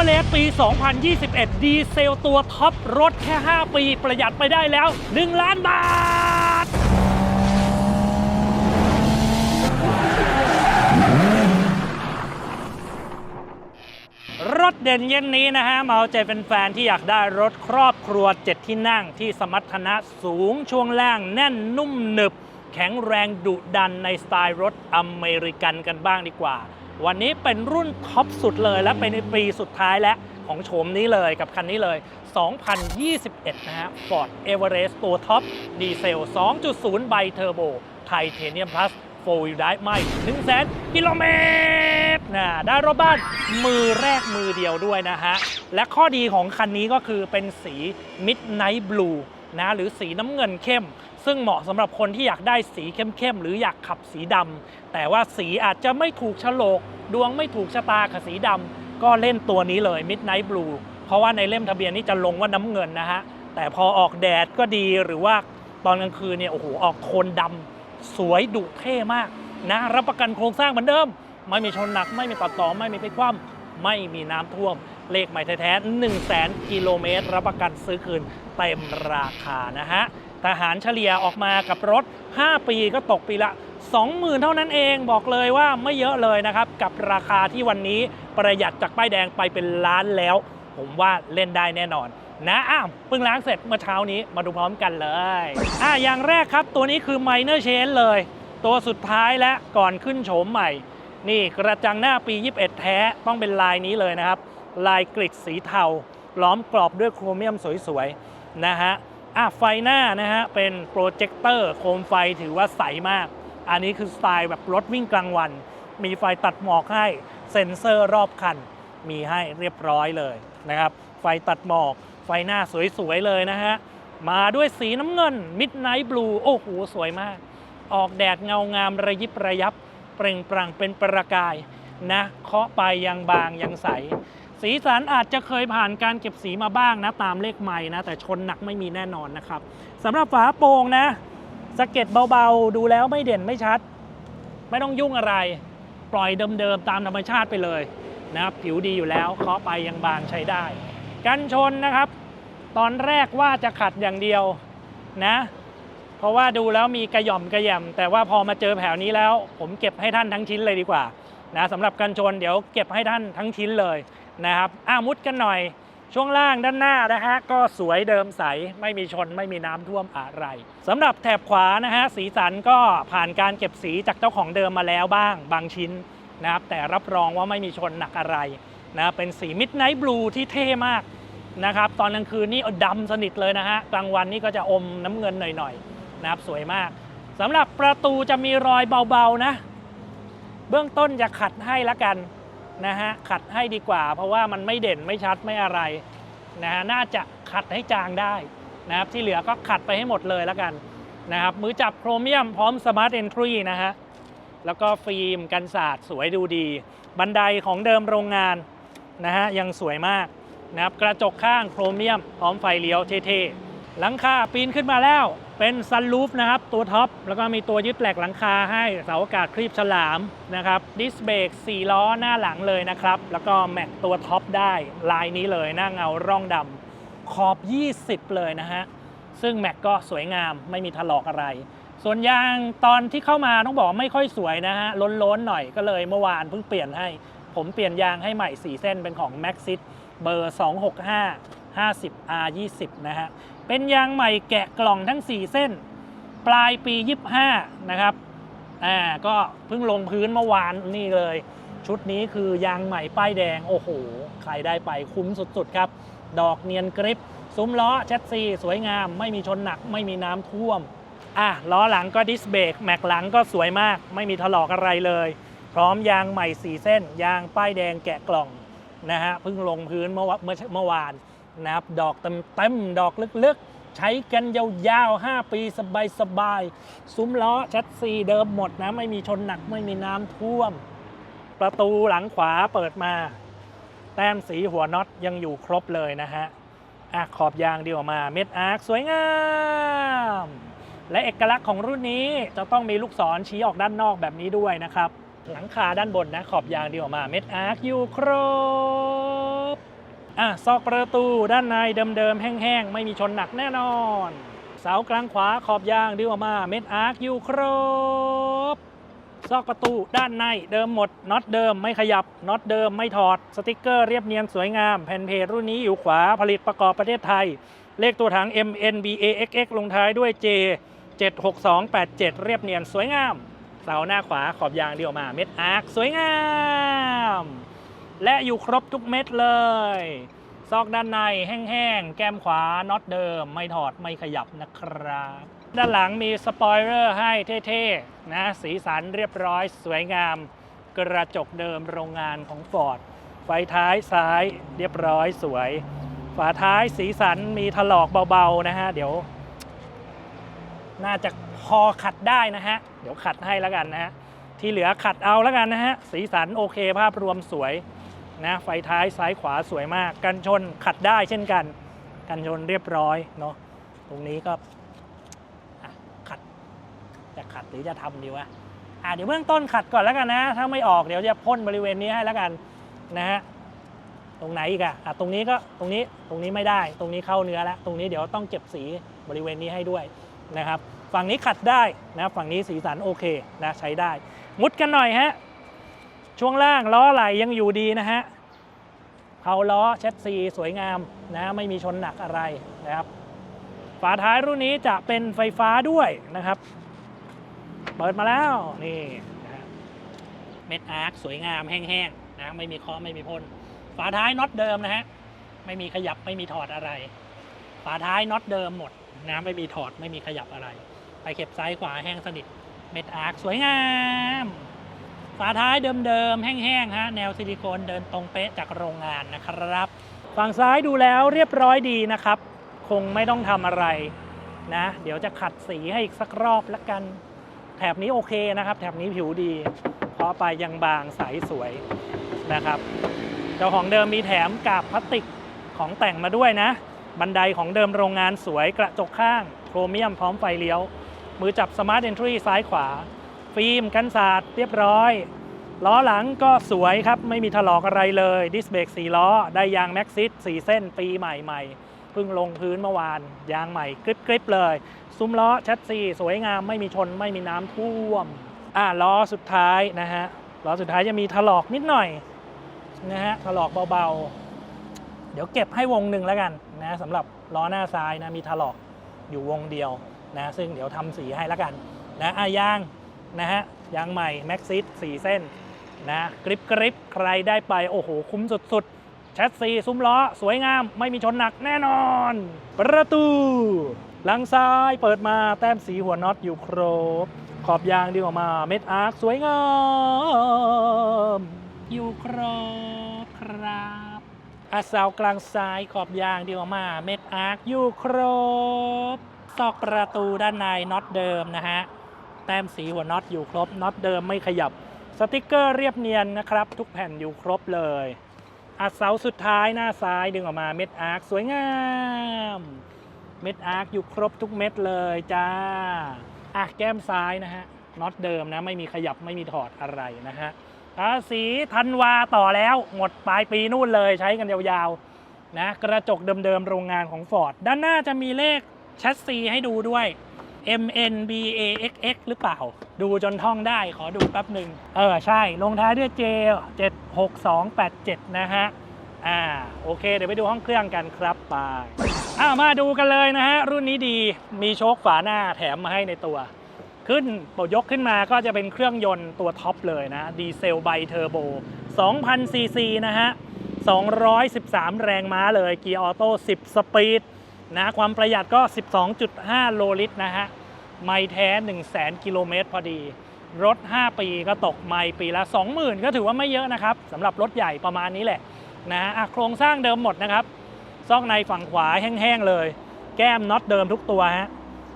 วเลสปี 2021 ดีเซลตัวท็อปรถแค่ 5 ปีประหยัดไปได้แล้ว 1 ล้านบาท รถเด่นเย็นนี้นะฮะมาเอาใจเป็นแฟนๆที่อยากได้รถครอบครัว 7 ที่นั่งที่สมรรถนะสูงช่วงล่างแน่นนุ่มหนึบ แข็งแรงดุดันในสไตล์รถอเมริกันกันบ้างดีกว่า วันนี้เป็นรุ่นท็อปสุดเลย และเป็นปีสุดท้ายแล้วของโฉมนี้เลยกับคันนี้เลย 2021 นะฮะ Ford Everest ตัวท็อปดีเซล 2.0 ไบเทอร์โบไทเทเนียมพลัสโฟล์ได้ไม่1 0 0 0 0 0กิโลเมตรนะได้รถบ้านมือแรกมือเดียวด้วยนะฮะ และข้อดีของคันนี้ก็คือเป็นสี Midnight Blue นะหรือสีน้ำเงินเข้ม ซึ่งเหมาะสำหรับคนที่อยากได้สีเข้มๆ หรืออยากขับสีดำ แต่ว่าสีอาจจะไม่ถูกโฉลก ดวงไม่ถูกชะตากับสีดำก็เล่นตัวนี้เลย Midnight Blue เพราะว่าในเล่มทะเบียนนี่จะลงว่าน้ำเงินนะฮะ แต่พอออกแดดก็ดีหรือว่าตอนกลางคืนเนี่ยโอ้โหออกโทนดำสวยดุเท่มากนะ รับประกันโครงสร้างเหมือนเดิม ไม่มีชนหนัก ไม่มีตัดต่อไม่มีพลิกคว่ำไม่มีน้ำท่วม เลขใหม่แท้ๆ1 0 0 0 0แกิโลเมตร รับประกันซื้อคืนเต็มราคานะฮะทหารเฉลี่ยออกมากับรถ 5 ปีก็ตกปีละ 20,000 เท่านั้นเองบอกเลยว่าไม่เยอะเลยนะครับ กับราคาที่วันนี้ประหยัดจากป้ายแดงไปเป็นล้านแล้ว ผมว่าเล่นได้แน่นอนนะอ้าวเพิ่งล้างเสร็จเมื่อเช้านี้มาดูพร้อมกันเลยอะอย่างแรกครับตัวนี้คือ minor change เลย ตัวสุดท้ายและก่อนขึ้นโฉมใหม่ นี่กระจังหน้าปี 21 แท้ต้องเป็นลายนี้เลยนะครับ ลายกริดสีเทา ล้อมกรอบด้วยโครเมียมสวยๆ นะฮะอะไฟหน้านะฮะเป็นโปรเจคเตอร์โคมไฟถือว่าใสมาก อันนี้คือสไตล์แบบรถวิ่งกลางวัน มีไฟตัดหมอกให้เซ็นเซอร์รอบคัน มีให้เรียบร้อยเลยนะครับ ไฟตัดหมอก ไฟหน้าสวยๆเลยนะฮะ มาด้วยสีน้ำเงิน Midnight Blue โอ้โห สวยมาก ออกแดดเงางามระยิบระยับ เปล่งปลั่งเป็นประกายนะเคาะไปยังบางยังใส สีสันอาจจะเคยผ่านการเก็บสีมาบ้างนะ ตามเลขไม้นะ แต่ชนหนักไม่มีแน่นอนนะครับสำหรับฝาโปร่งนะ สะเก็ดเบาๆ ดูแล้วไม่เด่นไม่ชัด ไม่ต้องยุ่งอะไร ปล่อยเดิมๆ ตามธรรมชาติไปเลยนะครับผิวดีอยู่แล้วเคาะไปยังบางใช้ได้ กันชนนะครับ ตอนแรกว่าจะขัดอย่างเดียวนะ เพราะว่าดูแล้วมีกระหย่อมกระแยมแต่ว่าพอมาเจอแผวนี้แล้ว ผมเก็บให้ท่านทั้งชิ้นเลยดีกว่านะสำหรับกันชนเดี๋ยวเก็บให้ท่านทั้งชิ้นเลยนะครับอ้ามุดกันหน่อย ช่วงล่างด้านหน้านะฮะก็สวยเดิมใสไม่มีชนไม่มีน้ำท่วมอะไรสำหรับแถบขวานะฮะสีสันก็ผ่านการเก็บสีจากเจ้าของเดิมมาแล้วบ้าง บางชิ้นนะครับแต่รับรองว่าไม่มีชนหนักอะไรนะเป็นสีมิดไนท์บลูที่เท่มากนะครับตอนกลางคืนนี่ดำสนิทเลยนะฮะกลางวันนี่ก็จะอมน้ำเงินหน่อยๆนะครับสวยมากสำหรับประตูจะมีรอยเบาๆนะ เบื้องต้นจะขัดให้ละกัน นะฮะขัดให้ดีกว่า เพราะว่ามันไม่เด่นไม่ชัดไม่อะไรนะฮะน่าจะขัดให้จางได้นะครับที่เหลือก็ขัดไปให้หมดเลยละกันนะครับมือจับโครเมียมพร้อมสมาร์ทเอนทรีนะฮะแล้วก็ฟิล์มกันสาดสวยดูดี บันไดของเดิมโรงงานนะฮะยังสวยมากนะครับกระจกข้างโครเมียมพร้อมไฟเลี้ยวเท่ๆหลังคาปีนขึ้นมาแล้ว เป็นซันรูฟนะครับตัวท็อป แล้วก็มีตัวยึดแหลกหลังคาให้เสาอากาศครีบฉลามนะครับดิสเบรก4ล้อหน้าหลังเลยนะครับ แล้วก็แม็กตัวท็อปได้ลายนี้เลยหน้าเงาร่องดำขอบ 20 เลยนะฮะ ซึ่งแม็กก็สวยงามไม่มีถลอกอะไร ส่วนยางตอนที่เข้ามาต้องบอกไม่ค่อยสวยนะฮะ ล้นๆหน่อยก็เลยเมื่อวานเพิ่งเปลี่ยนให้ ผมเปลี่ยนยางให้ใหม่ 4 เส้นเป็นของ Maxit เบอร์ 265 50 R 20 นะฮะ เป็นยางใหม่แกะกล่องทั้ง 4 เส้น ปลายปี 25 นะครับอ่าก็เพิ่งลงพื้นเมื่อวานนี่เลย ชุดนี้คือยางใหม่ป้ายแดง โอ้โห ใครได้ไปคุ้มสุดๆครับ ดอกเนียนกริปซุ้มล้อแชสซีสวยงาม ไม่มีชนหนักไม่มีน้ำท่วมอะล้อหลังก็ดิสเบรกแม็กหลังก็สวยมาก ไม่มีถลอกอะไรเลย พร้อมยางใหม่ 4 เส้น ยางป้ายแดงแกะกล่องนะฮะเพิ่งลงพื้นเมื่อเมื่อเมื่อวาน นะครับดอกเต็มๆดอกลึกๆ ใช้กันยาวๆ 5 ปีสบายๆ ซุ้มล้อชัดซีเดิมหมดนะ ไม่มีชนหนักไม่มีน้ำท่วม ประตูหลังขวาเปิดมา แต้มสีหัวน็อตยังอยู่ครบเลยนะฮะอะขอบยางดีออกมาเม็ดอาร์คสวยงาม และเอกลักษณ์ของรุ่นนี้จะต้องมีลูกศรชี้ออกด้านนอกแบบนี้ด้วยนะครับ หลังคาด้านบนนะขอบยางดีออกมาเม็ดอาร์คอยู่ครบ อะซอกประตูด้านในเดิมๆ แห้งๆ ไม่มีชนหนักแน่นอน เสากลางขวาขอบยางดึงออกมาเม็ดอาร์คอยู่ครบ ซอกประตูด้านในเดิมหมดน็อตเดิมไม่ขยับน็อตเดิมไม่ถอด สติกเกอร์เรียบเนียนสวยงาม แผ่นเพจรุ่นนี้อยู่ขวาผลิตประกอบประเทศไทย เลขตัวถัง MNBAXX ลงท้ายด้วย J 76287 เรียบเนียนสวยงาม เสาหน้าขวาขอบยางเดียวมาเม็ดอาร์คสวยงาม และอยู่ครบทุกเม็ดเลย ซอกด้านในแห้งๆ แก้มขวาน็อตเดิม ไม่ถอดไม่ขยับนะครับ ด้านหลังมีสปอยเลอร์ให้เท่ๆ นะ สีสันเรียบร้อยสวยงาม กระจกเดิมโรงงานของฟอร์ดไฟท้ายซ้ายเรียบร้อยสวย ฝาท้ายสีสันมีถลอกเบาๆนะฮะ เดี๋ยว น่าจะพอขัดได้นะฮะ เดี๋ยวขัดให้แล้วกันนะฮะ ที่เหลือขัดเอาแล้วกันนะฮะ สีสันโอเคภาพรวมสวย นะไฟท้ายซ้ายขวาสวยมาก กันชนขัดได้เช่นกัน กันชนเรียบร้อยเนาะตรงนี้ก็ขัดจะขัดหรือจะทำดีวะอะเดี๋ยวเบื้องต้นขัดก่อนแล้วกันนะ ถ้าไม่ออกเดี๋ยวจะพ่นบริเวณนี้ให้แล้วกันนะฮะตรงไหนอีกอะอะตรงนี้ก็ตรงนี้ตรงนี้ไม่ได้ ตรงนี้เข้าเนื้อแล้ว ตรงนี้เดี๋ยวต้องเก็บสีบริเวณนี้ให้ด้วยนะครับ ฝั่งนี้ขัดได้นะฝั่งนี้สีสันโอเคนะใช้ได้ มุดกันหน่อยฮะ ช่วงล่างล้อไหลยังอยู่ดีนะฮะเผาล้อเช็ดซีสวยงามนะไม่มีชนหนักอะไรนะครับ ฝาท้ายรุ่นนี้จะเป็นไฟฟ้าด้วยนะครับ เปิดมาแล้วนี่นะเม็ดอาร์คสวยงามแห้งๆนะไม่มีคาะไม่มีพ่นฝาท้ายน็อตเดิมนะฮะไม่มีขยับไม่มีถอดอะไร ฝาท้ายน็อตเดิมหมดนะไม่มีถอดไม่มีขยับอะไร ไปเก็บซ้ายขวาแห้งสนิทเม็ดอาร์คสวยงาม ฝาท้ายเดิมๆ แห้งๆฮะแนวซิลิโคนเดินตรงเป๊ะจากโรงงานนะครับ ฝั่งซ้ายดูแล้วเรียบร้อยดีนะครับ คงไม่ต้องทำอะไรนะ เดี๋ยวจะขัดสีให้อีกสักรอบละกัน แถบนี้โอเคนะครับ แถบนี้ผิวดี เพราะไปยังบางใสสวยนะครับ เจ้าของเดิมมีแถมกาบพลาสติกของแต่งมาด้วยนะ บันไดของเดิมโรงงานสวยกระจกข้าง โครเมียมพร้อมไฟเลี้ยว มือจับสมาร์ทเอนทรีซ้ายขวา ฟิล์มกันศาสาดเรียบร้อย ล้อหลังก็สวยครับ ไม่มีถลอกอะไรเลย ดิสเบรก4ล้อ ได้ยางแม็กซิส4เส้นปีใหม่ใหม่ๆเพิ่งลงพื้นเมื่อวาน ยางใหม่กริบกริบเลย ซุ้มล้อชัดซีสวยงามไม่มีชนไม่มีน้ำท่วม อ่าล้อสุดท้ายนะฮะล้อสุดท้ายจะมีถลอกนิดหน่อยนะฮะถลอกเบาๆ เดี๋ยวเก็บให้วงหนึ่งแล้วกันนะสำหรับล้อหน้าซ้ายนะมีถลอกอยู่วงเดียวนะซึ่งเดี๋ยวทำสีให้แล้วกันนะอะยาง นะฮะยางใหม่แม็กซิสสี่เส้นนะกริบกริบใครได้ไป โอ้โห คุ้มสุดๆแชสซีซุ้มล้อ สวยงาม ไม่มีชนหนักแน่นอน ประตู หลังซ้ายเปิดมาแต้มสีหัวน็อตอยู่ครบ ขอบยางดึงออกมาเม็ดอาร์คสวยงาม อยู่ครบครับอาเซากลางซ้ายขอบยางดึงออกมา เม็ดอาร์คอยู่ครบซอกประตูด้านในน็อตเดิมนะฮะ แต้มสีหัวน็อตอยู่ครบน็อตเดิมไม่ขยับสติกเกอร์เรียบเนียนนะครับ ทุกแผ่นอยู่ครบเลยอัดเสาสุดท้ายหน้าซ้ายดึงออกมาเม็ดอาร์คสวยงามเม็ดอาร์คอยู่ครบทุกเม็ดเลยจ้าอะแก้มซ้ายนะฮะน็อตเดิมนะไม่มีขยับไม่มีถอดอะไรนะฮะทาสีธันวาต่อแล้วหมดปลายปีนู่นเลยใช้กันยาวๆนะกระจกเดิมๆโรงงานของ Ford ด้านหน้าจะมีเลขแชสซีให้ดูด้วย MNBAXX หรือเปล่า ดูจนท่องได้ขอดูแป๊บหนึ่งเออ ใช่ ลงท้ายด้วย J 76287 นะฮะ อ่า โอเค เดี๋ยวไปดูห้องเครื่องกันครับไปอ่ามาดูกันเลยนะฮะ รุ่นนี้ดีมีโชคฝาหน้าแถมมาให้ในตัว ขึ้นปลดยกขึ้นมาก็จะเป็นเครื่องยนต์ตัวท็อปเลยนะ ดีเซลไบเทอร์โบ2,000ซีซีนะฮะ 213 แรงม้าเลย เกียร์ออโต้ 10 สปีด นะความประหยัดก็ 12.5 โลลิตรนะฮะ ไม่แท้1 0 0 0 0 0กิโลเมตรพอดี รถ 5 ปีก็ตกไม่ปีละ 20,000 ก็ถือว่าไม่เยอะนะครับสำหรับรถใหญ่ประมาณนี้แหละนะฮะอะโครงสร้างเดิมหมดนะครับ ซอกในฝั่งขวาแห้งๆเลย แก้มน็อตเดิมทุกตัวฮะ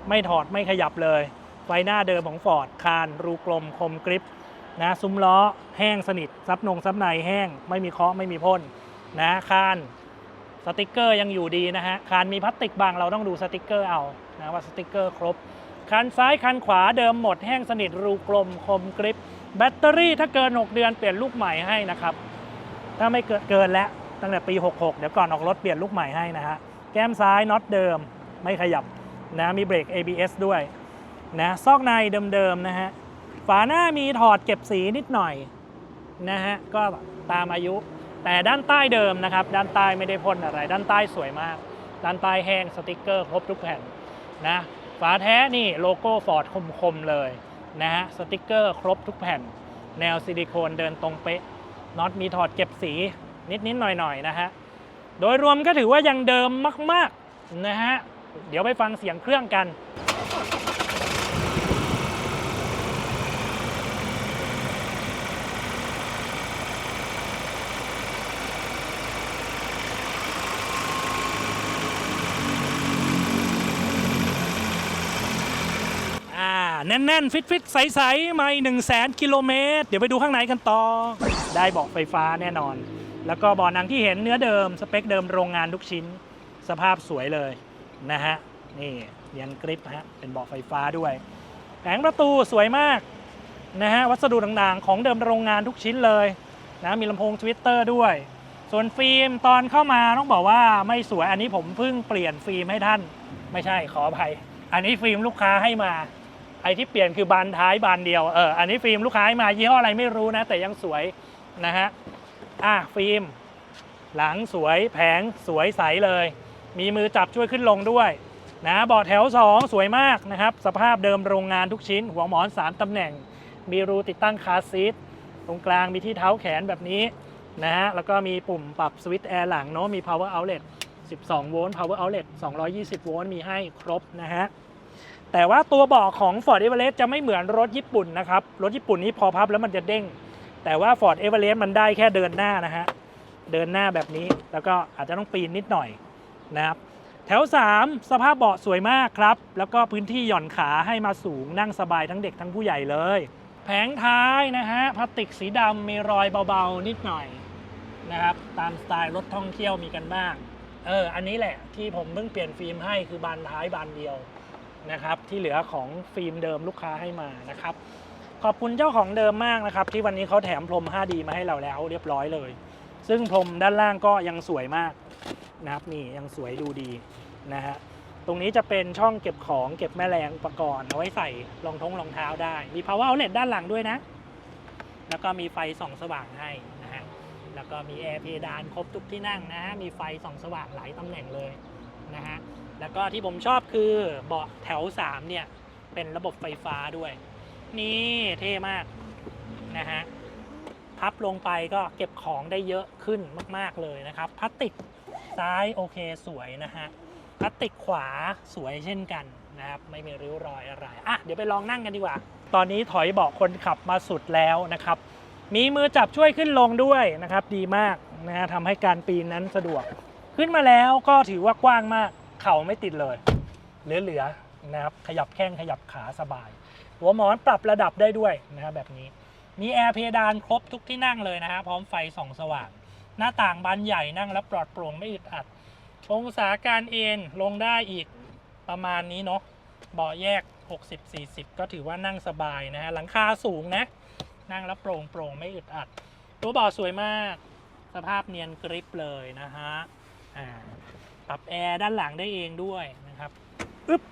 ไม่ถอดไม่ขยับเลย ไฟหน้าเดิมของฟอร์ดคานรูกลมคมกริปนะซุ้มล้อแห้งสนิทซับนงซับในแห้ง ไม่มีเคาะไม่มีพ่นนะคาน สติกเกอร์ยังอยู่ดีนะฮะคานมีพลาสติกบางเราต้องดูสติกเกอร์เอานะว่าสติกเกอร์ครบคันซ้ายคันขวาเดิมหมดแห้งสนิทรูกลมคมกริปแบตเตอรี่ถ้าเกิน 6 เดือนเปลี่ยนลูกใหม่ให้นะครับ ถ้าไม่เกินเกินแล้วตั้งแต่ปี 66 เดี๋ยวก่อนออกรถเปลี่ยนลูกใหม่ให้นะฮะแก้มซ้ายน็อตเดิมไม่ขยับนะมีเบรก ABS ด้วยนะซอกในเดิมๆนะฮะฝาหน้ามีถอดเก็บสีนิดหน่อยนะฮะก็ตามอายุ แต่ด้านใต้เดิมนะครับ ด้านใต้ไม่ได้พ่นอะไร ด้านใต้สวยมาก ด้านใต้แห้งสติกเกอร์ครบทุกแผ่นนะฝาแท้นี่โลโก้ฟอร์ดคมๆเลยนะฮะสติกเกอร์ครบทุกแผ่น แนวซิลิโคนเดินตรงเป๊ะน็อตมีถอดเก็บสีนิดๆหน่อยๆนะฮะโดยรวมก็ถือว่ายังเดิมมากๆนะฮะเดี๋ยวไปฟังเสียงเครื่องกัน อ่า แน่นๆ ฟิตๆ ใสๆไม่1 0 0 0 0 0กิโลเมตร เดี๋ยวไปดูข้างในกันต่อ ได้เบาะไฟฟ้าแน่นอน แล้วก็บาะหนังที่เห็นเนื้อเดิม สเปคเดิมโรงงานทุกชิ้น สภาพสวยเลยนะฮะ นี่เนียนกริปฮะ เป็นเบาะไฟฟ้าด้วย แผงประตูสวยมากนะฮะ วัสดุต่างๆ ของเดิมโรงงานทุกชิ้นเลยนะ มีลำโพงทวิตเตอร์ด้วย ส่วนฟิล์มตอนเข้ามาต้องบอกว่าไม่สวย อันนี้ผมเพิ่งเปลี่ยนฟิล์มให้ท่าน ไม่ใช่ขออภัย อันนี้ฟิล์มลูกค้าให้มา ไอ้ที่เปลี่ยนคือบานท้ายบานเดียวเอออันนี้ฟิล์มลูกค้าให้มายี่ห้ออะไรไม่รู้นะ แต่ยังสวยนะฮะอะฟิล์ม หลังสวยแผงสวยใสเลย มีมือจับช่วยขึ้นลงด้วยนะเบาะแถว 2 สวยมากนะครับ สภาพเดิมโรงงานทุกชิ้น หัวหมอน 3 ตำแหน่ง มีรูติดตั้งคาซีทตรงกลางมีที่เท้าแขนแบบนี้นะฮะแล้วก็มีปุ่มปรับสวิตช์แอร์หลังเนาะมี power outlet 12 โวลต์ power outlet 220 โวลต์มีให้ครบนะฮะ แต่ว่าตัวเบาะของ Ford Everest จะไม่เหมือนรถญี่ปุ่นนะครับ รถญี่ปุ่นนี้พอพับแล้วมันจะเด้ง แต่ว่า Ford Everest มันได้แค่เดินหน้านะฮะ เดินหน้าแบบนี้ แล้วก็อาจจะต้องปีนนิดหน่อยนะครับ แถว 3 สภาพเบาะสวยมากครับ แล้วก็พื้นที่หย่อนขาให้มาสูงนั่งสบายทั้งเด็กทั้งผู้ใหญ่เลย แผงท้ายนะฮะพลาสติกสีดำมีรอยเบาๆนิดหน่อยนะครับตามสไตล์รถท่องเที่ยวมีกันบ้าง เออ อันนี้แหละที่ผมเพิ่งเปลี่ยนฟิล์มให้คือบานท้ายบานเดียว นะครับที่เหลือของฟิล์มเดิมลูกค้าให้มานะครับขอบคุณเจ้าของเดิมมากนะครับ ที่วันนี้เขาแถมพรม 5D มาให้เราแล้วเรียบร้อยเลย ซึ่งพรมด้านล่างก็ยังสวยมากนะครับนี่ยังสวยดูดีนะฮะตรงนี้จะเป็นช่องเก็บของเก็บแม่แรงอุปกรณ์เอาไว้ใส่รองท้องรองเท้าได้ มี power outlet ด้านหลังด้วยนะ แล้วก็มีไฟส่องสว่างให้นะฮะแล้วก็มีแอร์เพดานครบทุกที่นั่งนะฮะมีไฟส่องสว่างหลายตำแหน่งเลยนะฮะ แล้วก็ที่ผมชอบคือเบาะแถว 3 เนี่ย เป็นระบบไฟฟ้าด้วย นี่เท่มากนะฮะ พับลงไปก็เก็บของได้เยอะขึ้นมาก ๆ เลยนะครับ พลาสติกซ้ายโอเคสวยนะฮะ พลาสติกขวาสวยเช่นกันนะครับ ไม่มีริ้วรอยอะไร อะ เดี๋ยวไปลองนั่งกันดีกว่า ตอนนี้ถอยเบาะคนขับมาสุดแล้วนะครับ มีมือจับช่วยขึ้นลงด้วยนะครับ ดีมากนะฮะทำให้การปีนนั้นสะดวก ขึ้นมาแล้วก็ถือว่ากว้างมาก เข่าไม่ติดเลย เหลือๆนะครับขยับแข้งขยับขาสบาย หัวหมอนปรับระดับได้ด้วยนะครับแบบนี้มีแอร์เพดานครบทุกที่นั่งเลยนะฮะพร้อมไฟส่องสว่าง หน้าต่างบานใหญ่นั่งแล้วปลอดโปร่งไม่อึดอัด องศาการเอนลงได้อีกประมาณนี้เนาะเบาะแยก 60-40 ก็ถือว่านั่งสบายนะฮะหลังคาสูงนะ นั่งแล้วโปร่งโปร่งไม่อึดอัด ตัวเบาะสวยมาก สภาพเนียนกริปเลยนะฮะอ่า ปรับแอร์ด้านหลังได้เองด้วยนะครับอึ๊บ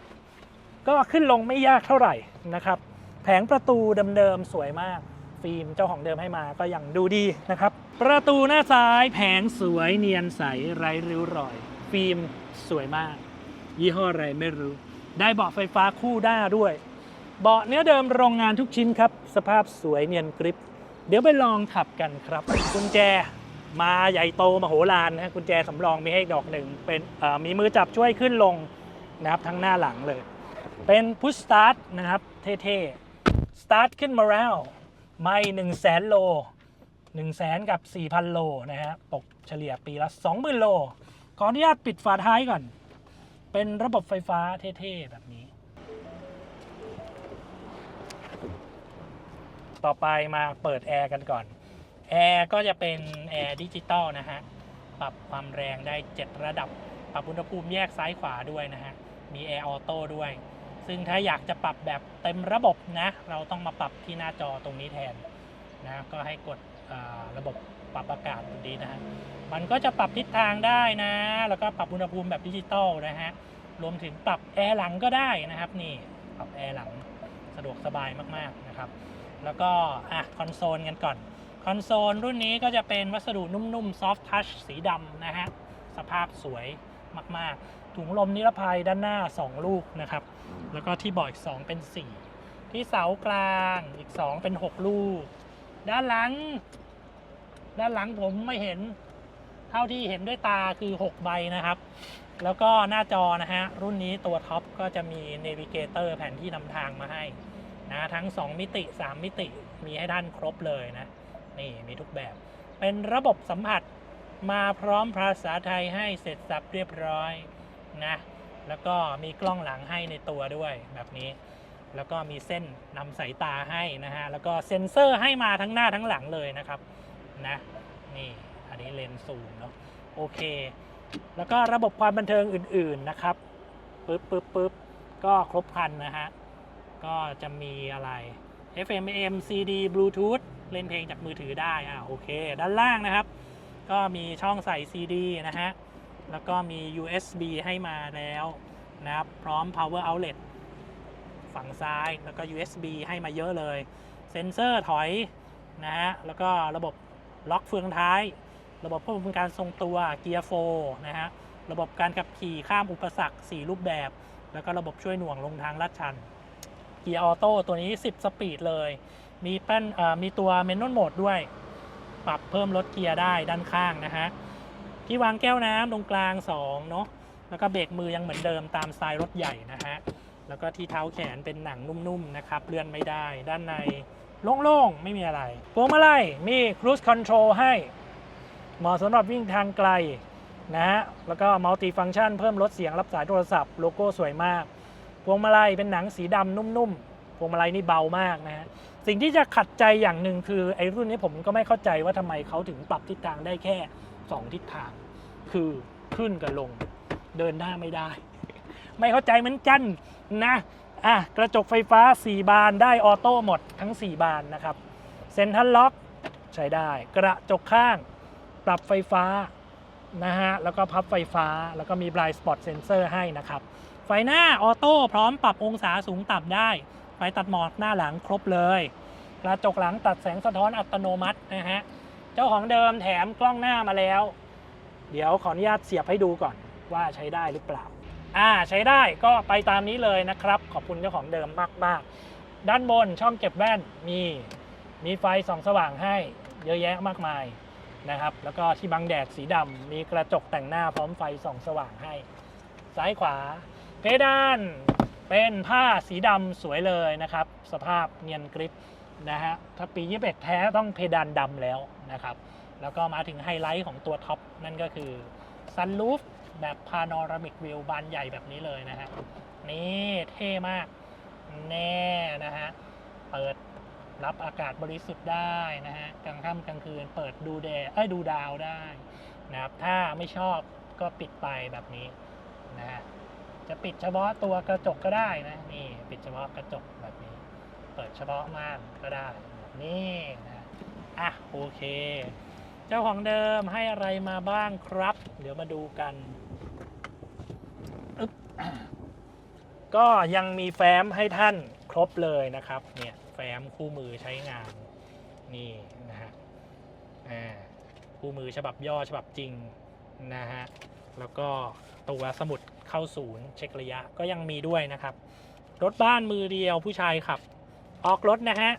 ก็ขึ้นลงไม่ยากเท่าไหร่นะครับ แผงประตูเดิมๆสวยมาก ฟิล์มเจ้าของเดิมให้มาก็ยังดูดีนะครับ ประตูหน้าซ้ายแผงสวยเนียนใสไร้ริ้วรอย ฟิล์มสวยมาก ยี่ห้ออะไรไม่รู้ ได้เบาะไฟฟ้าคู่ด้าด้วย เบาะเนื้อเดิมโรงงานทุกชิ้นครับ สภาพสวยเนียนกริปเดี๋ยวไปลองขับกันครับกุญแจ มาใหญ่โตมโหฬารนะกุญแจสำรองมีให้อีกดอกหนึ่งเป็นมีมือจับช่วยขึ้นลงนะครับทั้งหน้าหลังเลย เป็นพุชสตาร์ทนะครับเท่ๆสตาร์ทขึ้นมาแล้วไม่1 0 0 0 0แสนโล1 0 0 0 0แสนกับ 4,000 โลนะฮะตกเฉลี่ยปีละ 20,000 โลขออนุญาตปิดฝาท้ายก่อน เป็นระบบไฟฟ้าเท่ๆแบบนี้ ต่อไปมาเปิดแอร์กันก่อน แอร์ก็จะเป็นแอร์ดิจิตอลนะฮะ ปรับความแรงได้ 7 ระดับ ปรับอุณหภูมิแยกซ้ายขวาด้วยนะฮะ มีแอร์ออโต้ด้วย ซึ่งถ้าอยากจะปรับแบบเต็มระบบนะ เราต้องมาปรับที่หน้าจอตรงนี้แทนนะ ก็ให้กดระบบปรับอากาศดูดีนะฮะ มันก็จะปรับทิศทางได้นะ แล้วก็ปรับอุณหภูมิแบบดิจิตอลนะฮะ รวมถึงปรับแอร์หลังก็ได้นะครับ นี่ปรับแอร์หลังสะดวกสบายมากๆนะครับ แล้วก็อะคอนโซลกันก่อน คอนโซลรุ่นนี้ก็จะเป็นวัสดุนุ่มๆซอฟท์ทัชสีดำนะฮะ สภาพสวยมากๆ ถุงลมนิรภัยด้านหน้า 2 ลูกนะครับ แล้วก็ที่เบาะอีก 2 เป็น 4 ที่เสากลางอีก 2 เป็น 6 ลูก ด้านหลัง ด้านหลังผมไม่เห็นเท่าที่เห็นด้วยตาคือ 6 ใบนะครับ แล้วก็หน้าจอนะฮะ รุ่นนี้ตัวท็อปก็จะมีเนวิเกเตอร์แผนที่นำทางมาให้นะทั้ง 2 มิติ 3 มิติมีให้ท่านครบเลยนะ นี่มีทุกแบบ เป็นระบบสัมผัสมาพร้อมภาษาไทยให้เสร็จสับเรียบร้อยนะแล้วก็มีกล้องหลังให้ในตัวด้วยแบบนี้ แล้วก็มีเส้นนำสายตาให้นะฮะแล้วก็เซ็นเซอร์ให้มาทั้งหน้าทั้งหลังเลยนะครับนะนี่อันนี้เลนส์ซูมเนาะโอเค แล้วก็ระบบความบันเทิงอื่นๆนะครับปึ๊บปึ๊บปึ๊บก็ครบครันนะฮะก็จะมีอะไร FM AM CD Bluetooth เล่นเพลงจากมือถือได้อ่าโอเค ด้านล่างนะครับ ก็มีช่องใส่ CD นะฮะ แล้วก็มี USB ให้มาแล้วนะครับ พร้อม power outlet ฝั่งซ้ายแล้วก็ USB ให้มาเยอะเลย เซ็นเซอร์ถอยนะฮะ แล้วก็ระบบล็อกเฟืองท้าย ระบบควบคุมการทรงตัวเกียร์โฟนะฮะ ระบบการขับขี่ข้ามอุปสรรค 4 รูปแบบ แล้วก็ระบบช่วยหน่วงลงทางลาดชัน เกียร์ออโต้ตัวนี้ 10 สปีดเลย มีแป้นมีตัวเมนนวลโหมดด้วย ปรับเพิ่มลดเกียร์ได้ด้านข้างนะฮะที่วางแก้วน้ำตรงกลาง2เนาะแล้วก็เบรกมือยังเหมือนเดิมตามสไตล์รถใหญ่นะฮะแล้วก็ที่เท้าแขนเป็นหนังนุ่มๆนะครับเลื่อนไม่ได้ด้านในโล่งๆ ไม่มีอะไรพวงมาลัยมี cruise control ให้เหมาะสำหรับวิ่งทางไกลนะฮะแล้วก็ multi function เพิ่มลดเสียงรับสายโทรศัพท์โลโก้สวยมาก พวงมาลัยเป็นหนังสีดำนุ่มๆ พวงมาลัยนี่เบามากนะฮะ สิ่งที่จะขัดใจอย่างหนึ่งคือไอ้รุ่นนี้ผมก็ไม่เข้าใจว่าทำไมเขาถึงปรับทิศทางได้แค่ 2 ทิศทาง คือขึ้นกับลง เดินหน้าไม่ได้ ไม่เข้าใจเหมือนกันนะอะกระจกไฟฟ้า 4 บานได้ออโต้หมดทั้ง 4 บานนะครับเซ็นทรัลล็อกใช้ได้ กระจกข้างปรับไฟฟ้านะฮะแล้วก็พับไฟฟ้าแล้วก็มี blind spot sensor ให้นะครับ ไฟหน้าออโต้พร้อมปรับองศาสูงต่ำได้ ไฟตัดหมอกหน้าหลังครบเลยกระจกหลังตัดแสงสะท้อนอัตโนมัตินะฮะเจ้าของเดิมแถมกล้องหน้ามาแล้ว เดี๋ยวขออนุญาตเสียบให้ดูก่อนว่าใช้ได้หรือเปล่าอ่าใช้ได้ก็ไปตามนี้เลยนะครับ ขอบคุณเจ้าของเดิมมาก ๆ ด้านบนช่องเก็บแว่นมีมีไฟส่องสว่างให้เยอะแยะมากมายนะครับ แล้วก็ที่บังแดดสีดำมีกระจกแต่งหน้าพร้อมไฟส่องสว่างให้ ซ้ายขวา เพดาน เป็นผ้าสีดำสวยเลยนะครับ สภาพเนียนกริปนะฮะถ้าปี 21 แท้ต้องเพดานดำแล้วนะครับ แล้วก็มาถึงไฮไลท์ของตัวท็อปนั่นก็คือซันลูฟแบบพานอรามิกวิวบานใหญ่แบบนี้เลยนะฮะนี่เท่มากแน่นะฮะ เปิดรับอากาศบริสุทธิ์ได้นะฮะ กลางค่ำกลางคืนเปิดดูแดดเอ้ยดูดาวได้นะครับ ถ้าไม่ชอบก็ปิดไปแบบนี้นะฮะ จะปิดเฉพาะตัวกระจกก็ได้นะนี่ปิดเฉพาะกระจกแบบนี้ เปิดเฉพาะม่านก็ได้แบบนี่นะอะโอเค เจ้าของเดิมให้อะไรมาบ้างครับ เดี๋ยวมาดูกันอึ๊บก็ยังมีแฟ้มให้ท่านครบเลยนะครับเนี่ยแฟ้มคู่มือใช้งานนี่นะฮะคู่มือฉบับย่อฉบับจริงนะฮะแล้วก็ ตัวสมุดเข้าศูนย์เช็คระยะก็ยังมีด้วยนะครับ รถบ้านมือเดียวผู้ชายขับ ออกรถนะฮะ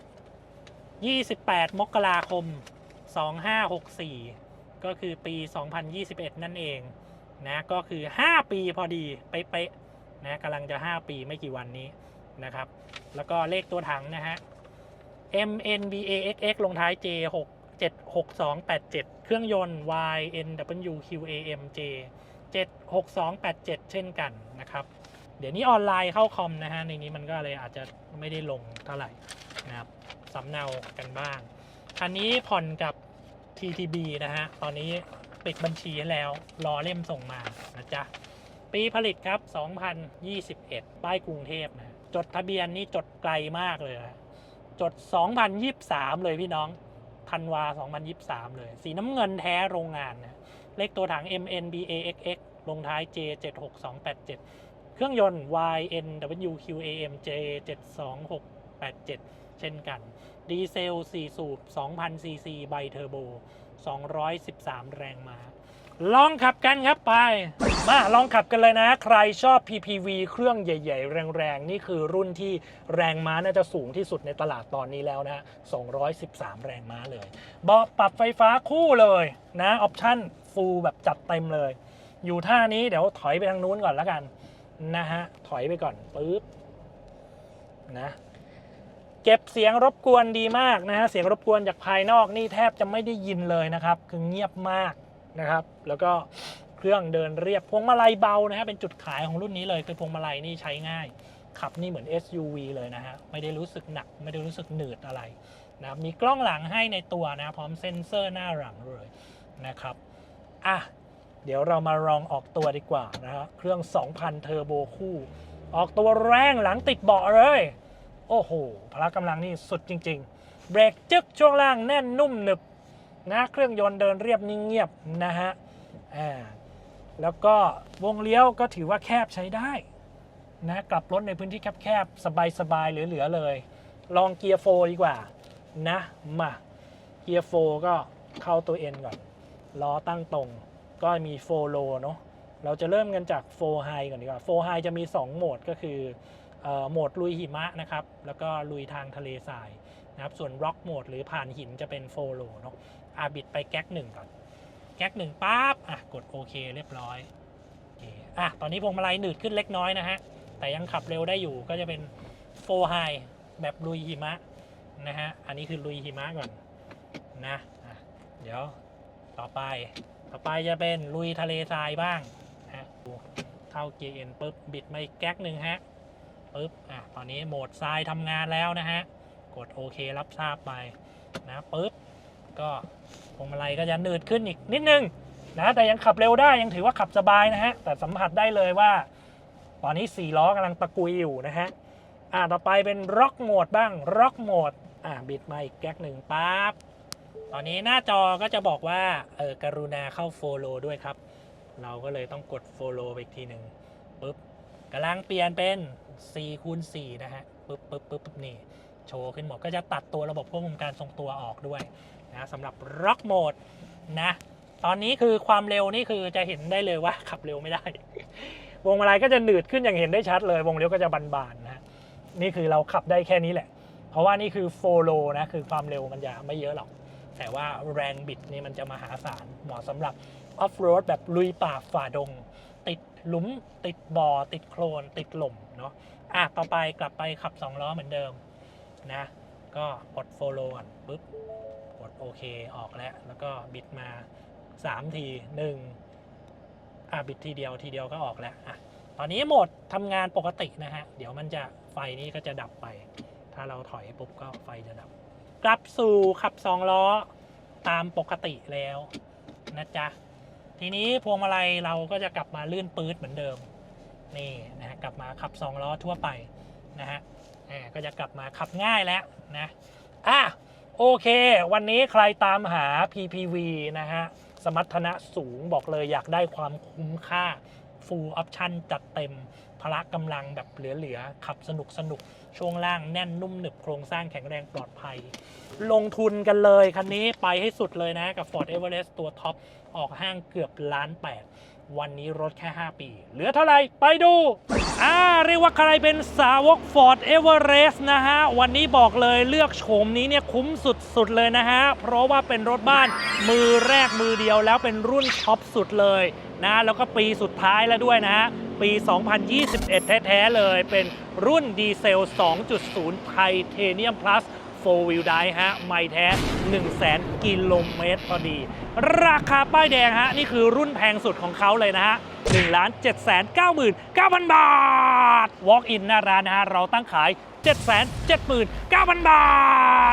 28 มกราคม 2564 ก็คือปี 2021 นั่นเองนะก็คือ 5 ปีพอดีเป๊ะๆนะกำลังจะ 5 ปีไม่กี่วันนี้นะครับ แล้วก็เลขตัวถังนะฮะ MNBAXX ลงท้าย J 6 76287 เครื่องยนต์ YNWQAMJ 6287 เช่นกันนะครับ เดี๋ยวนี้ออนไลน์เข้าคอมนะฮะ ในนี้มันก็เลยอาจจะไม่ได้ลงเท่าไหร่นะครับสำเนากันบ้าง คันนี้ผ่อนกับ TTB นะฮะ ตอนนี้ปิดบัญชีให้แล้ว รอเล่มส่งมานะจ๊ะ ปีผลิตครับ 2021 ป้ายกรุงเทพนะ จดทะเบียนนี่จดไกลมากเลยนะจด 2023 เลยพี่น้องธันวา 2023 เลย สีน้ำเงินแท้โรงงานนะเลขตัวถัง MNBAXX ลงท้าย J76287 เครื่องยนต์ YNWQAM J72687 เช่นกัน ดีเซล 4 สูบ 2,000 ซีซีไบเทอร์โบ 213 แรงม้า ลองขับกันครับไป มาลองขับกันเลยนะ ใครชอบ PPV เครื่องใหญ่ ๆ แรง ๆ นี่คือรุ่นที่แรงม้าน่าจะสูงที่สุดในตลาดตอนนี้แล้วนะ 213 แรงม้าเลย เบาะปรับไฟฟ้าคู่เลยนะ ออปชั่นฟูลแบบจัดเต็มเลย อยู่ท่านี้เดี๋ยวถอยไปทางนู้นก่อนแล้วกันนะฮะถอยไปก่อนปึ๊บนะเก็บเสียงรบกวนดีมากนะฮะเสียงรบกวนจากภายนอกนี่แทบจะไม่ได้ยินเลยนะครับ คือเงียบมากนะครับ แล้วก็เครื่องเดินเรียบพวงมาลัยเบานะฮะเป็นจุดขายของรุ่นนี้เลยคือพวงมาลัยนี่ใช้ง่าย ขับนี่เหมือน SUV เลยนะฮะไม่ได้รู้สึกหนัก ไม่ได้รู้สึกหนืดอะไรนะครับมีกล้องหลังให้ในตัวนะพร้อมเซ็นเซอร์หน้าหลังเลยนะครับอะ เดี๋ยวเรามาลองออกตัวดีกว่านะฮะ เครื่อง 2,000 เทอร์โบคู่ ออกตัวแรงหลังติดเบาะเลย โอ้โห พละกำลังนี่สุดจริง ๆ เบรกจึกช่วงล่างแน่นนุ่มหนึบนะ เครื่องยนต์เดินเรียบนิ่งเงียบนะฮะ อ่า แล้วก็วงเลี้ยวก็ถือว่าแคบใช้ได้นะกลับรถในพื้นที่แคบๆ สบายๆ เหลือๆ เลย ลองเกียร์โฟดีกว่านะ มา เกียร์โฟก็เข้าตัวเอ็นก่อน ล้อตั้งตรง ก็มีโฟโลเนาะเราจะเริ่มกันจากโฟไฮก่อนดีกว่าโฟไฮจะมี 2 โหมดก็คือออโหมดลุยหิมะนะครับ แล้วก็ลุยทางทะเลทรายนะครับ ส่วนร็อกโหมดหรือผ่านหินจะเป็นโฟโลเนาะอาบิดไปแก๊กหนึ่งก่อน แก๊กหนึ่งปั๊บอะกดโอเคเรียบร้อยโอเคอะตอนนี้พวงมาลัยหนืดขึ้นเล็กน้อยนะฮะ แต่ยังขับเร็วได้อยู่ก็จะเป็นโฟไฮแบบลุยหิมะนะฮะ อันนี้คือลุยหิมะก่อนนะอะเดี๋ยวต่อไป ต่อไปจะเป็นลุยทะเลทรายบ้างนะฮะเข้าเกียร์เอ็นปุ๊บบิดมาอีกแก๊กหนึ่งฮะปุ๊บอะตอนนี้โหมดทรายทำงานแล้วนะฮะ กดโอเครับทราบไปนะปุ๊บก็พวงมาลัยก็จะหนืดขึ้นอีกนิดนึงนะแต่ยังขับเร็วได้ยังถือว่าขับสบายนะฮะ แต่สัมผัสได้เลยว่า ตอนนี้ 4 ล้อกำลังตะกุยอยู่นะฮะอ่าต่อไปเป็นร็อกโหมดบ้างร็อกโหมดอ่าบิดมาอีกแก๊กหนึ่งปั๊บ ตอนนี้หน้าจอก็จะบอกว่าเออกรุณาเข้าโฟโลด้วยครับ เราก็เลยต้องกดโฟโลไปอีกทีหนึ่งปุ๊บกำลังเปลี่ยนเป็น4คูณ4นะฮะปุ๊บปุ๊บปุ๊บปุ๊บนี่ โชว์ขึ้นหมดก็จะตัดตัวระบบควบคุมการทรงตัวออกด้วยนะสำหรับร็อกโหมดนะ ตอนนี้คือความเร็วนี่คือจะเห็นได้เลยว่าขับเร็วไม่ได้ วงมาลัยก็จะหนืดขึ้นอย่างเห็นได้ชัดเลย วงเลี้ยวก็จะบานๆนะนี่คือเราขับได้แค่นี้แหละ เพราะว่านี่คือโฟโลนะคือความเร็วมันจะไม่เยอะหรอก แต่ว่าแรงบิดนี่มันจะมหาศาลเหมาะสำหรับออฟโรดแบบลุยป่าฝ่าดง ติดหลุม ติดบ่อ ติดโคลน ติดหล่มเนาะอะต่อไปกลับไปขับ 2 ล้อเหมือนเดิมนะ ก็กดโฟโลก่อนปุ๊บกดโอเคออกแล้ว แล้วก็บิดมา 3 ที 1 อะบิดทีเดียวทีเดียวก็ออกแล้วอะตอนนี้โหมดทำงานปกตินะฮะ เดี๋ยวมันจะไฟนี้ก็จะดับไป ถ้าเราถอยปุ๊บก็ไฟจะดับ กลับสู่ขับ2ล้อตามปกติแล้วนะจ๊ะ ทีนี้พวงมาลัยเราก็จะกลับมาลื่นปื๊ดเหมือนเดิม นี่นะฮะกลับมาขับ2ล้อทั่วไปนะฮะก็จะกลับมาขับง่ายแล้วนะอะโอเค วันนี้ใครตามหา PPV นะฮะ สมรรถนะสูงบอกเลยอยากได้ความคุ้มค่า full option จัดเต็ม พละกำลังแบบเหลือๆ ขับสนุกสนุกช่วงล่างแน่นนุ่มหนึบโครงสร้างแข็งแรงปลอดภัย ลงทุนกันเลยคันนี้ไปให้สุดเลยนะ กับ Ford Everest ตัวท็อป ออกห้างเกือบล้านแปดวันนี้รถแค่ 5 ปี เหลือเท่าไหร่ ไปดูอ่าเรียกว่าใครเป็นสาวก Ford Everest นะฮะ วันนี้บอกเลยเลือกโฉมนี้เนี่ยคุ้มสุดๆเลยนะฮะ เพราะว่าเป็นรถบ้านมือแรกมือเดียวแล้วเป็นรุ่นท็อปสุดเลยนะ แล้วก็ปีสุดท้ายแล้วด้วยนะฮะ ปี 2021 แท้ๆ เลย เป็นรุ่นดีเซล 2.0 ไทเทเนียม plus 4 wheel drive ฮะ ไม่แท้ 1 0 0 0 0แกิโลเมตรพอดี ราคาป้ายแดงฮะ นี่คือรุ่นแพงสุดของเขาเลยนะฮะ1ล้าน7 9 9 0 0 0 บาท Walk in หน้าร้านนะฮะ เราตั้งขาย 7 7 9 0 0 0 บา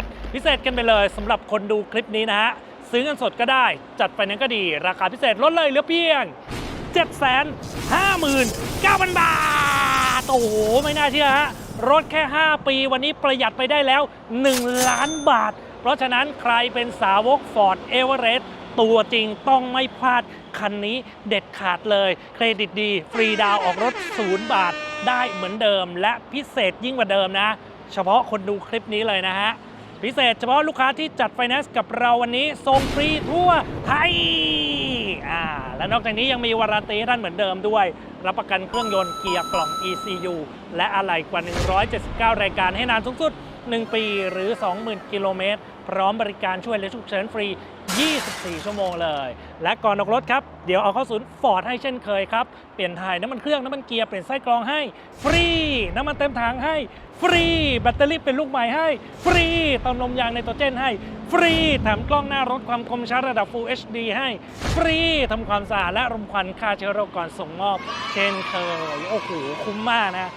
ท พิเศษกันไปเลยสำหรับคนดูคลิปนี้นะฮะ ซื้อเงินสดก็ได้ จัดไปนั้นก็ดี ราคาพิเศษลดเลยเหลือเพียง 759,000 บาท โอ้โห ไม่น่าเชื่อฮะ รถแค่ 5 ปีวันนี้ประหยัดไปได้แล้ว 1 ล้านบาท เพราะฉะนั้นใครเป็นสาวก Ford Everest ตัวจริงต้องไม่พลาดคันนี้เด็ดขาดเลย เครดิตดี ฟรีดาวออกรถ 0 บาทได้เหมือนเดิม และพิเศษยิ่งกว่าเดิมนะ เฉพาะคนดูคลิปนี้เลยนะฮะ พิเศษเฉพาะลูกค้าที่จัดไฟแนนซ์กับเราวันนี้ส่งฟรีทั่วไทยอ่าและนอกจากนี้ยังมีวารันตีให้ท่านเหมือนเดิมด้วย รับประกันเครื่องยนต์เกียร์กล่อง ECU และอะไหล่กว่า 179 รายการให้นานสูงสุด 1 ปีหรือ 20,000 กิโลเมตร พร้อมบริการช่วยเหลือฉุกเฉินฟรี 24 ชั่วโมงเลย และก่อนออกรถครับ เดี๋ยวเอาเข้าศูนย์ฟอร์ดให้เช่นเคยครับ เปลี่ยนถ่ายน้ำมันเครื่อง น้ำมันเกียร์ เปลี่ยนไส้กรองให้ ฟรี น้ำมันเต็มถังให้ ฟรี แบตเตอรี่เป็นลูกใหม่ให้ ฟรีเติมลมยางในตัวเจนให้ ฟรีแถมกล้องหน้ารถความคมชัดระดับ Full HD ให้ ฟรีทำความสะอาดและรมควันฆ่าเชื้อโรคก่อนส่งมอบ เช่นเคย โอ้โห คุ้มมากนะ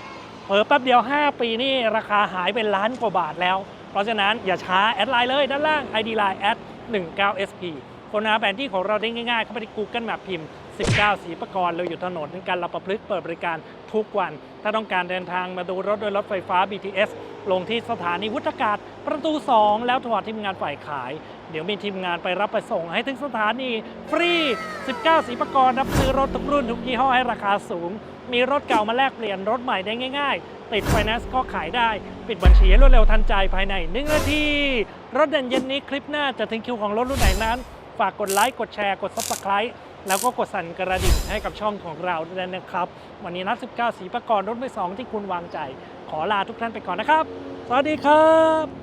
เผลอแป๊บเดียว 5 ปีนี่ราคาหายเป็นล้านกว่าบาทแล้ว เพราะฉะนั้นอย่าช้าแอดไลน์เลยด้านล่าง ID Line แอด 19SP คนหาแผนที่ของเราได้ง่ายๆ เข้าไปที่ Google Map พิมพ์ 19 สีประกรเราอยู่ถนนการรับประพฤกเปิดบริการทุกวัน ถ้าต้องการเดินทางมาดูรถโดยรถไฟฟ้า BTS ลงที่สถานีวุฒากาศประตู 2 แล้วถอดทีมงานฝ่ายขาย เดี๋ยวมีทีมงานไปรับไปส่งให้ถึงสถานีฟรี 19 สีประกรณ์รับซื้อรถทุกรุ่นทุกยี่ห้อให้ราคาสูง มีรถเก่ามาแลกเปลี่ยนรถใหม่ได้ง่ายๆ ติดไฟแนนซ์ก็ขายได้ ปิดบัญชีให้รวดเร็วทันใจภายใน1นาที รถเด่นเย็นนี้คลิปหน้าจะถึงคิวของรถรุ่นไหนนั้น ฝากกดไลค์กดแชร์กด Subscribe แล้วก็กดสั่นกระดิ่งให้กับช่องของเราด้วยนะครับ วันนี้นัด 19 สีประกรณ์รถมือสองที่คุณวางใจ ขอลาทุกท่านไปก่อนนะครับ สวัสดีครับ